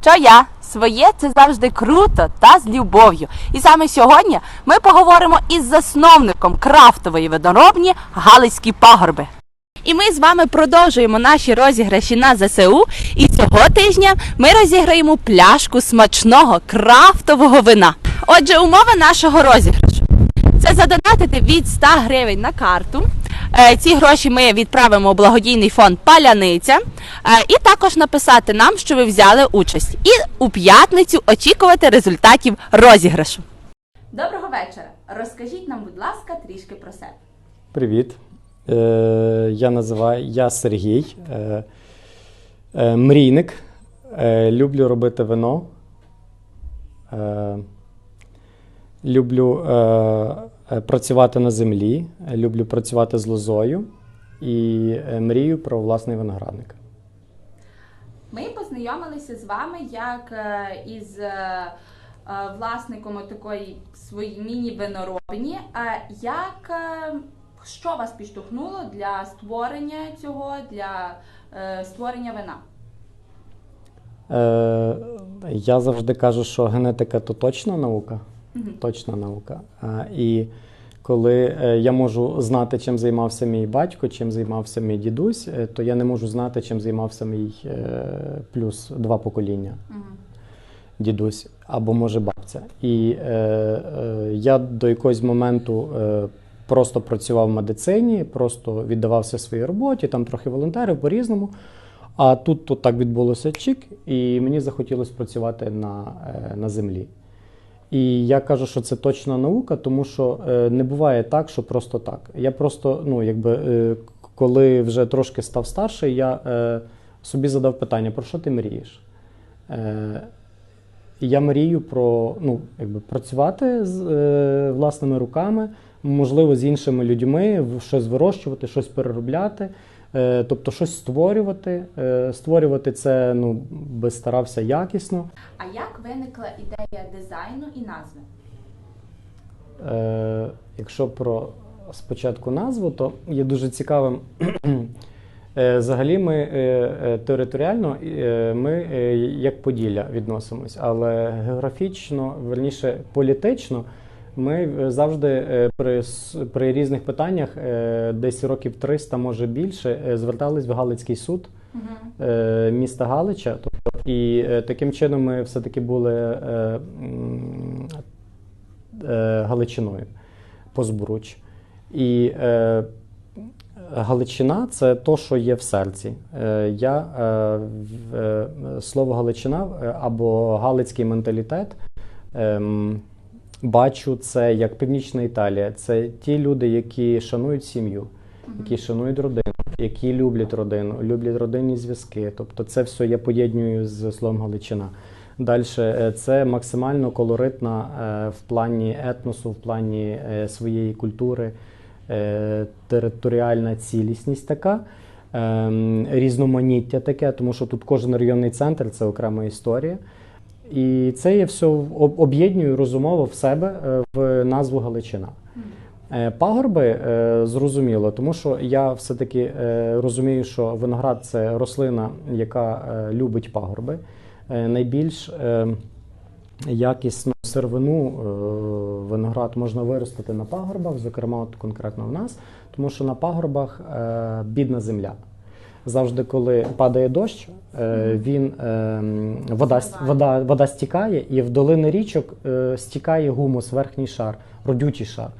Що я? Своє це завжди круто та з любов'ю. І саме сьогодні ми поговоримо із засновником крафтової виноробні Галицькі пагорби. І ми з вами продовжуємо наші розіграші на ЗСУ. І цього тижня ми розіграємо пляшку смачного крафтового вина. Отже, умова нашого розіграшу це задонатити від 100 гривень на карту. Е, Ці гроші ми відправимо у благодійний фонд Паляниця. Е, І також написати нам, що ви взяли участь. І у п'ятницю очікувати результатів розіграшу. Доброго вечора. Розкажіть нам, будь ласка, трішки про себе. Привіт. Е, я називаю я Сергій, мрійник. Люблю робити вино. Люблю е, е, працювати на землі, люблю працювати з лозою і е, мрію про власний виноградник. Ми познайомилися з вами як е, із власником такої своєї міні-виноробні. Як що вас підштовхнуло для створення цього, для створення вина? Е, я завжди кажу, що генетика то точна наука. Мгм. Точна наука. І коли е, я можу знати, чим займався мій батько, чим займався мій дідусь, е, то я не можу знати, чим займався мій е, плюс два покоління Мгм. дідусь або може бабця. І е, е, я до якогось моменту е, просто працював в медицині, просто віддавався своїй роботі, там трохи волонтерів по-різному. А тут, так відбулося чик, і мені захотілося працювати на, е, на землі. І я кажу, що це точна наука, тому що е, не буває так, що просто так. Я просто, ну, якби, е, коли вже трошки став старший, я е, собі задав питання, про що ти мрієш? Я мрію про ну, якби, працювати з е, власними руками, можливо, з іншими людьми, щось вирощувати, щось переробляти, тобто щось створювати. Е, створювати це ну, би старався якісно. А як виникла ідея дизайну і назви? Е, якщо про спочатку назву, то є дуже цікавим. Е, Взагалі, ми е, е, територіально е, ми е, як Поділля відносимось, але географічно, верніше політично, ми е, завжди е, при, при різних питаннях, е, десь років 300, може більше, звертались в Галицький суд е, міста Галича. Тобто, і таким чином ми все-таки були Галичиною позбруч. І е, Галичина це то, що є в серці. Я слово Галичина або галицький менталітет. ем, Бачу це як Північна Італія. Це ті люди, які шанують сім'ю, які шанують родину, які люблять родину, люблять родинні зв'язки. Тобто це все я поєдную з словом Галичина. Далі це максимально колоритна е, в плані етносу, в плані е, своєї культури, е, територіальна цілісність така. ем, Різноманіття таке, тому що тут кожен районний центр це окрема історія. І це я все об- об'єдную розумово в себе е, в назву Галичина. Е, Пагорби е, зрозуміло, тому що я все-таки розумію, що виноград це рослина, яка любить пагорби. Найбільш якісну сировину е, виноград можна виростити на пагорбах, зокрема, от конкретно в нас, тому що на пагорбах бідна земля. Завжди, коли падає дощ, е, він е, вода, вода, вода стікає, і в долини річок е, стікає гумус, верхній шар, родючий шар.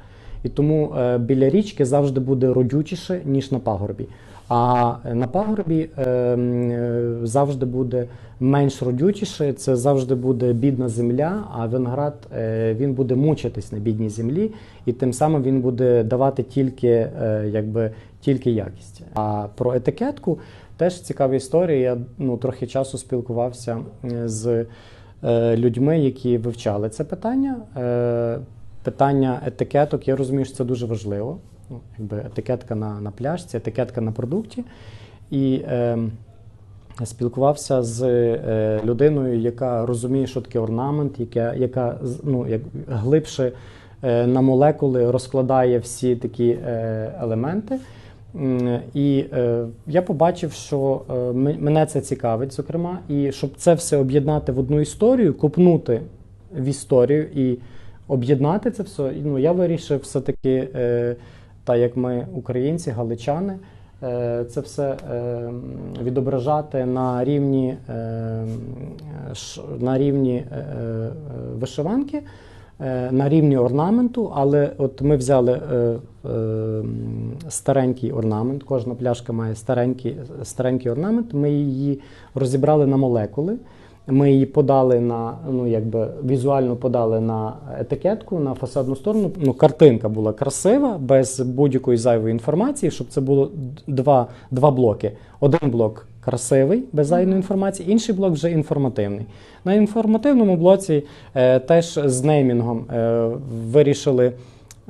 І тому біля річки завжди буде родючіше, ніж на пагорбі. А на пагорбі е, е, завжди буде менш родючіше, це завжди буде бідна земля, а виноград е, він буде мучитись на бідній землі, і тим самим він буде давати тільки, е, якби, тільки якість. А про етикетку теж цікава історія. Я ну, трохи часу спілкувався з людьми, які вивчали це питання. Питання етикеток, я розумію, що це дуже важливо. Ну, якби етикетка на, на пляшці, етикетка на продукті. І е, спілкувався з е, людиною, яка розуміє, що таке орнамент, яка, яка ну, як, глибше е, на молекули розкладає всі такі е, елементи. І е, я побачив, що е, мене це цікавить, зокрема, і щоб це все об'єднати в одну історію, копнути в історію і об'єднати це все, ну, я вирішив все-таки, е, так як ми, українці, галичани, е, це все е, відображати на рівні, е, на рівні вишиванки. На рівні орнаменту, але от ми взяли старенький орнамент, кожна пляшка має старенький, старенький орнамент. Ми її розібрали на молекули. Ми її подали на ну якби візуально подали на етикетку на фасадну сторону. Ну, картинка була красива, без будь-якої зайвої інформації, щоб це було два, два блоки. Один блок красивий, без зайвої інформації, інший блок вже інформативний. На інформативному блоці е, теж з неймінгом е, вирішили.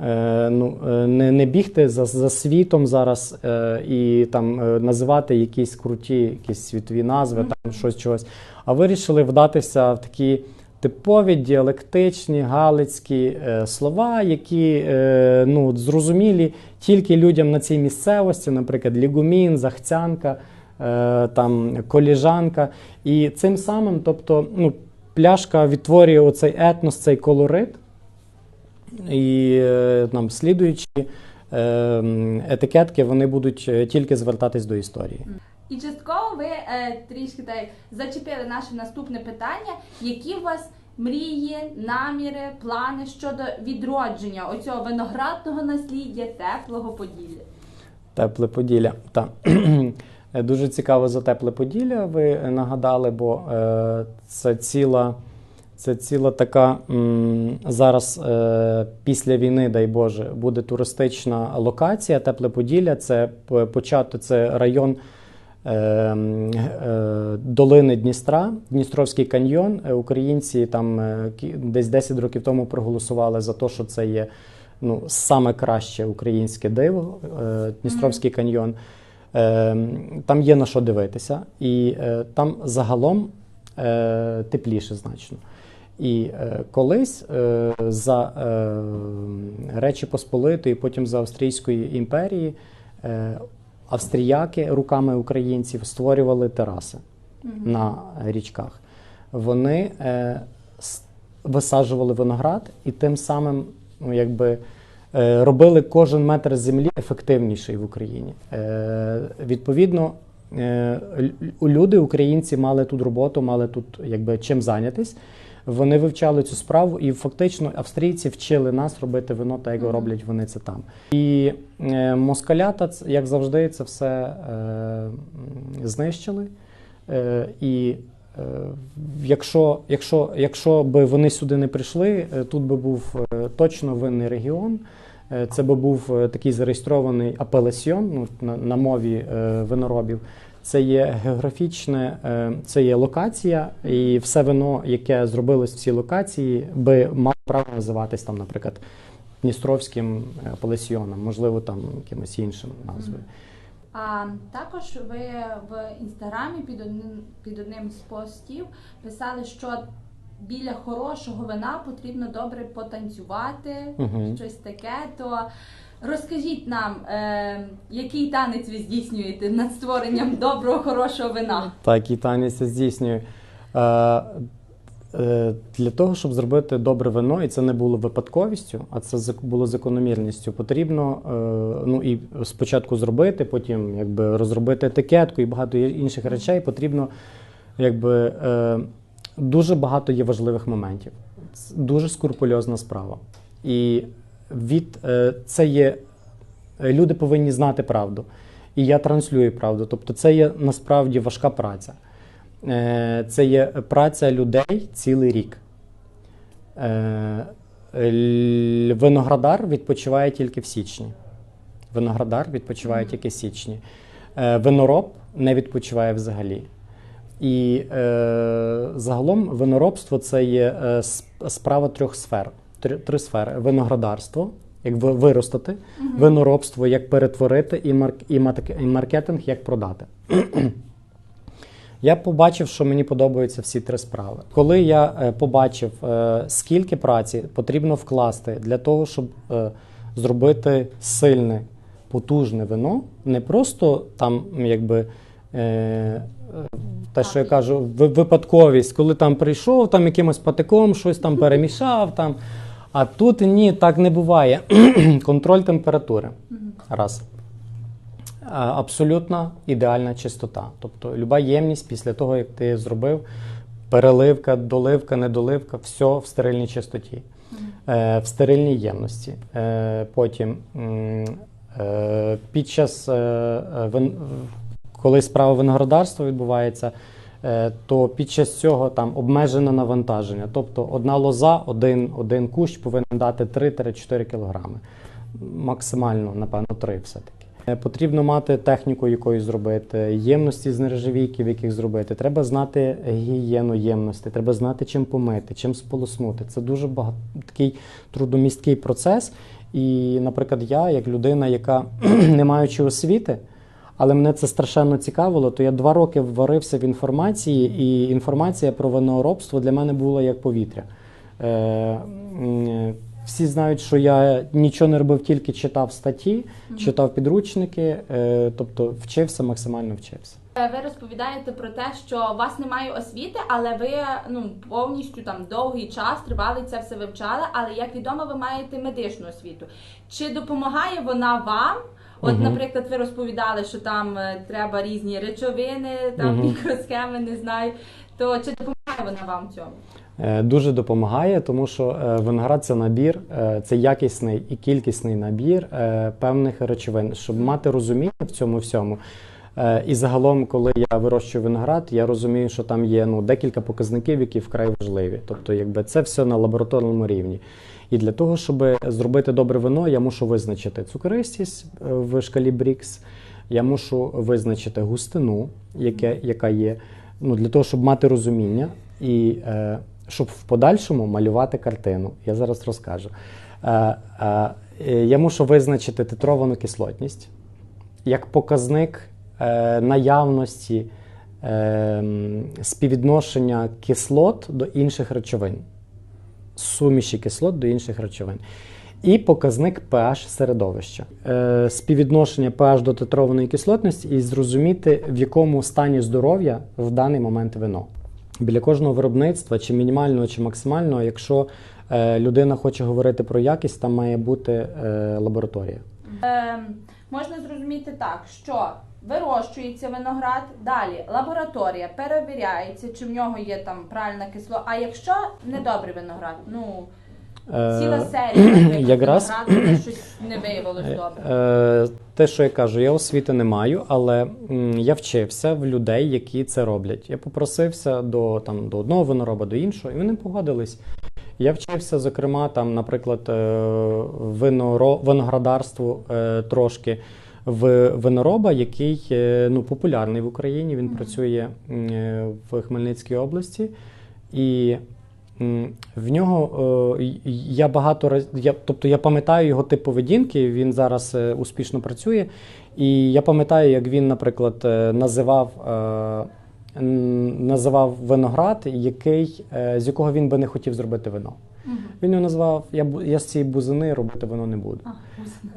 Е, ну, е, не, не бігти за, за світом зараз е, і там називати якісь круті, якісь світові назви, там щось чогось, а вирішили вдатися в такі типові діалектичні галицькі е, слова, які е, ну, зрозумілі тільки людям на цій місцевості, наприклад, лігумін, захцянка, е, там, коліжанка. І цим самим, тобто, ну, пляшка відтворює оцей етнос, цей колорит. І е, нам слідуючі е, етикетки вони будуть е, тільки звертатись до історії. І частково ви е, трішки так зачепили наше наступне питання. Які у вас мрії, наміри, плани щодо відродження оцього виноградного насліддя теплого Поділля? Тепле Поділля. Та. Е, Дуже цікаво за тепле Поділля. Ви нагадали, бо е, це ціла. Це ціла така зараз е, після війни, дай Боже, буде туристична локація. Тепле Поділля це п- почато, це район е, е, долини Дністра, Дністровський каньйон. Українці там десь 10 років тому проголосували за те, що це є ну, саме краще українське диво, Дністровський каньйон. Там є на що дивитися, і там загалом тепліше значно. І е, колись е, за е, Речі Посполитої, потім за Австрійської імперії, е, австріяки руками українців створювали тераси на річках. Вони е, висаджували виноград і тим самим ну, якби, робили кожен метр землі ефективніший в Україні. Е, відповідно, е, люди, українці, мали тут роботу, мали тут якби, чим зайнятись. Вони вивчали цю справу, і фактично австрійці вчили нас робити вино, так як роблять вони це там. І е, москалята, як завжди, це все е, знищили. Е, і е, якщо, якщо, якщо би вони сюди не прийшли, е, тут би був е, точно винний регіон. Це би був такий зареєстрований апеласьйон ну, на, на мові виноробів. Це є географічне, е, це є локація, і все вино, яке зробилось в цій локації, би мало право називатись там, наприклад, Дністровським е, апеласьйоном, можливо, там якимось іншим назвою. А також ви в інстаграмі під одним під одним з постів писали, що біля хорошого вина потрібно добре потанцювати, Мгм. щось таке. То розкажіть нам, е, який танець ви здійснюєте над створенням доброго хорошого вина? Так, і танець це здійснює. Е, е, Для того, щоб зробити добре вино, і це не було випадковістю, а це зак- було закономірністю, потрібно е, ну, і спочатку зробити, потім якби, розробити етикетку і багато інших речей. Потрібно якби, е, дуже багато є важливих моментів. Це дуже скрупульозна справа. І від е, це є е, люди повинні знати правду. І я транслюю правду. Тобто, це є насправді важка праця. Е, Це є праця людей цілий рік. Виноградар відпочиває тільки в січні. Виноградар відпочиває тільки в січні. Винороб не відпочиває взагалі. І е, загалом виноробство це є справа трьох сфер. Три, три сфери: виноградарство, як ви- виростити, виноробство, як перетворити, і, марк, і, марк- і маркетинг, як продати. Я побачив, що мені подобаються всі три справи. Коли я е, побачив, е, скільки праці потрібно вкласти для того, щоб е, зробити сильне потужне вино, не просто там, якби. Те, що я кажу, випадковість, коли там прийшов, там якимось патиком щось там перемішав. Там. А тут ні, так не буває. Контроль температури. Раз. Абсолютно ідеальна чистота. Тобто люба ємність після того, як ти зробив переливка, доливка, недоливка, все в стерильній чистоті, е, в стерильній ємності. Е, потім е, під час, коли справа виноградарства відбувається, то під час цього там обмежене навантаження. Тобто одна лоза, один, один кущ повинен дати 3-4 кілограми. Максимально, напевно, 3 все-таки. Е, Потрібно мати техніку, якою зробити, ємності з нержавійки, яких зробити. Треба знати гігієну ємності, треба знати, чим помити, чим сполоснути. Це дуже багато такий трудомісткий процес. І, наприклад, я, як людина, яка не маючи освіти, але мене це страшенно цікавило, то я два роки варився в інформації, і інформація про виноробство для мене була як повітря. Е, м, всі знають, що я нічого не робив, тільки читав статті, читав підручники, е, тобто вчився, максимально вчився. Е, Ви розповідаєте про те, що у вас немає освіти, але ви ну повністю там довгий час тривалий це все вивчали. Але як відомо, ви маєте медичну освіту. Чи допомагає вона вам? От, Мгм. наприклад, ви розповідали, що там е, треба різні речовини, там Мгм. мікросхеми, не знаю. То чи допомагає вона вам в цьому? Е, Дуже допомагає, тому що е, виноград це набір, це якісний і кількісний набір певних речовин, щоб мати розуміння в цьому всьому. І загалом, коли я вирощую виноград, я розумію, що там є ну, декілька показників, які вкрай важливі. Тобто, якби це все на лабораторному рівні. І для того, щоб зробити добре вино, я мушу визначити цукристість е, в шкалі Брікс, я мушу визначити густину, яке, яка є, ну, для того, щоб мати розуміння і е, щоб в подальшому малювати картину. Я зараз розкажу. Е, е, е, я мушу визначити титровану кислотність як показник е, наявності е, співвідношення кислот до інших речовин, суміші кислот до інших речовин. І показник pH середовища. Е, співвідношення pH до титрованої кислотності і зрозуміти, в якому стані здоров'я в даний момент вино. Біля кожного виробництва, чи мінімального, чи максимального, якщо е, людина хоче говорити про якість, там має бути е, лабораторія. Ем, можна зрозуміти так, що вирощується виноград, далі лабораторія перевіряється, чи в нього є там правильна кисло. А якщо недобрий виноград, ну Е, ціла серія якраз- щось не виявилось добре. Е, Те, що я кажу, я освіти не маю, але я вчився в людей, які це роблять. Я попросився до, там, до одного винороба, до іншого, і вони погодились. Я вчився, зокрема, там, наприклад, е, виноро, виноградарству е, трошки винороба, який е, ну, популярний в Україні. Він працює е, в Хмельницькій області. І в нього е, я багато раз, я, тобто я пам'ятаю його тип поведінки, він зараз успішно працює. І я пам'ятаю, як він, наприклад, називав, називав виноград, який, з якого він би не хотів зробити вино. Мгм. Він його назвав Я, я з цієї бузини робити вино не буду.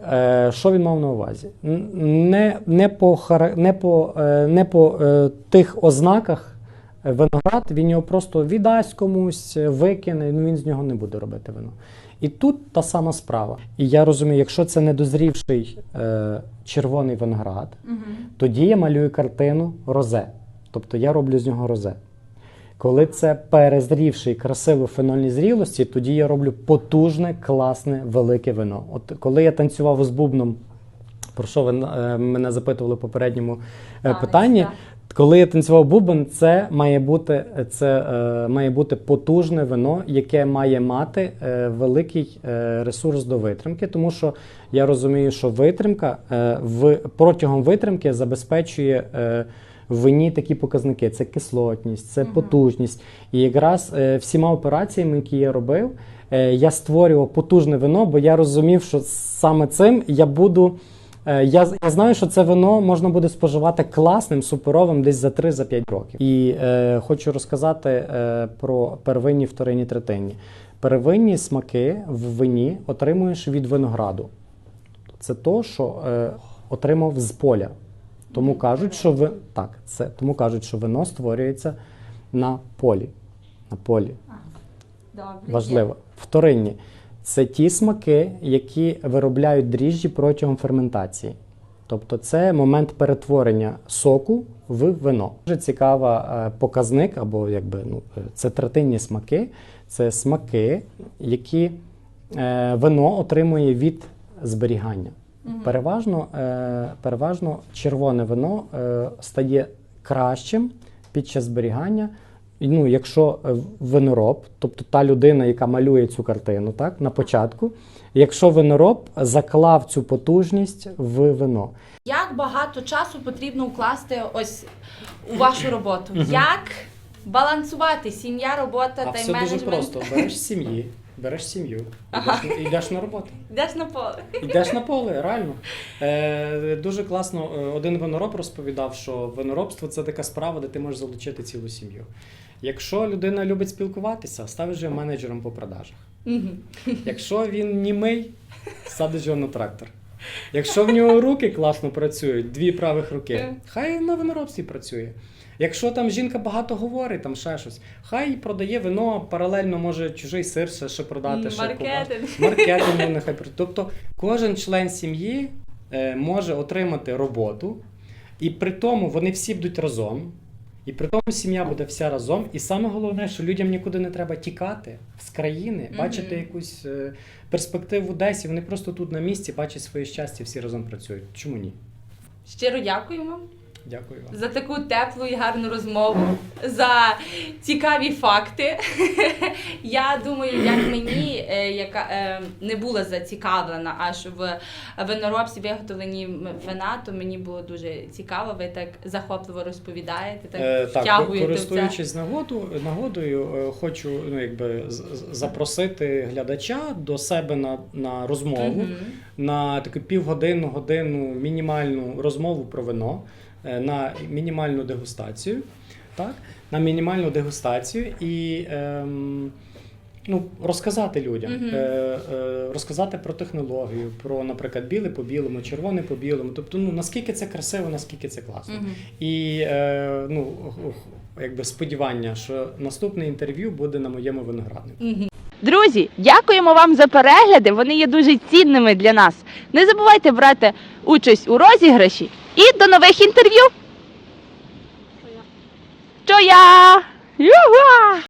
А. Е, що він мав на увазі? Не, не по, не по, е, не по е, тих ознаках е, виноград, він його просто віддасть комусь, е, викине, ну він з нього не буде робити вино. І тут та сама справа. І я розумію, якщо це недозрівший е, червоний виноград, Мгм. тоді я малюю картину розе. Тобто я роблю з нього розе. Коли це перезрівший красиво фенольній зрілості, тоді я роблю потужне, класне, велике вино. От коли я танцював з бубном, про що ви е, мене запитували в попередньому е, питанні. Коли я танцював бубен, це має бути це е, має бути потужне вино, яке має мати е, великий е, ресурс до витримки, тому що я розумію, що витримка е, в протягом витримки забезпечує е, в вині такі показники: це кислотність, це потужність. І якраз е, всіма операціями, які я робив, е, я створював потужне вино, бо я розумів, що саме цим я буду. Е, Я, я знаю, що це вино можна буде споживати класним, суперовим десь за 3-5 років. І е, хочу розказати е, про первинні, вторинні, третинні. Первинні смаки в вині отримуєш від винограду. це то, що е, отримав з поля. Тому кажуть, що ви так, це тому кажуть, що вино створюється на полі. На полі. Добре. Важливо. Вторинні це ті смаки, які виробляють дріжджі протягом ферментації. Тобто це момент перетворення соку в вино. Дуже цікава е, показник, або якби ну, е, це третинні смаки. Це смаки, які е, вино отримує від зберігання. Переважно, е, переважно червоне вино е, стає кращим під час зберігання. Ну, якщо е, винороб, тобто та людина, яка малює цю картину, так, на початку, якщо винороб заклав цю потужність в вино. Як багато часу потрібно вкласти ось у вашу роботу? Як балансувати сім'я, робота А та все й дуже просто. Береш сім'ї, береш сім'ю, йдеш, йдеш на роботу. Йдеш на поле. Йдеш на поле, реально. Е, дуже класно. е, Один винороб розповідав, що виноробство це така справа, де ти можеш залучити цілу сім'ю. Якщо людина любить спілкуватися, ставиш його менеджером по продажах. Угу. Якщо він німий, садиш його на трактор. Якщо в нього руки класно працюють, дві правих руки, хай на виноробстві працює. Якщо там жінка багато говорить, там ще щось, хай продає вино, паралельно може чужий сир ще, ще продати. ще Маркетинг. маркетингу нехай Тобто кожен член сім'ї е, може отримати роботу, і при тому вони всі будуть разом. І при тому сім'я буде вся разом. І саме головне, що людям нікуди не треба тікати з країни, бачити якусь е, перспективу десь, і вони просто тут на місці бачать своє щастя, всі разом працюють. Чому ні? Щиро дякуємо Дякую вам. за таку теплу і гарну розмову, за цікаві факти. Я думаю, як мені, е, яка е, не була зацікавлена аж в виноробстві, виготовленні вина, то мені було дуже цікаво. Ви так захопливо розповідаєте, так Е, так, втягуєте в це. користуючись нагоду, нагодою, е, хочу ну, якби, запросити глядача до себе на, на розмову. Мгм. на таку півгодинну, годинну мінімальну розмову про вино, на мінімальну дегустацію. Так? На мінімальну дегустацію і ем, ну, розказати людям, Мгм. е, е, розказати про технологію, про, наприклад, біле по білому, червоне по білому. Тобто, ну, наскільки це красиво, наскільки це класно. Мгм. І е, ну, якби сподівання, що наступне інтерв'ю буде на моєму винограднику. Друзі, дякуємо вам за перегляди. Вони є дуже цінними для нас. Не забувайте брати участь у розіграші і до нових інтерв'ю. Чоя! Чоя!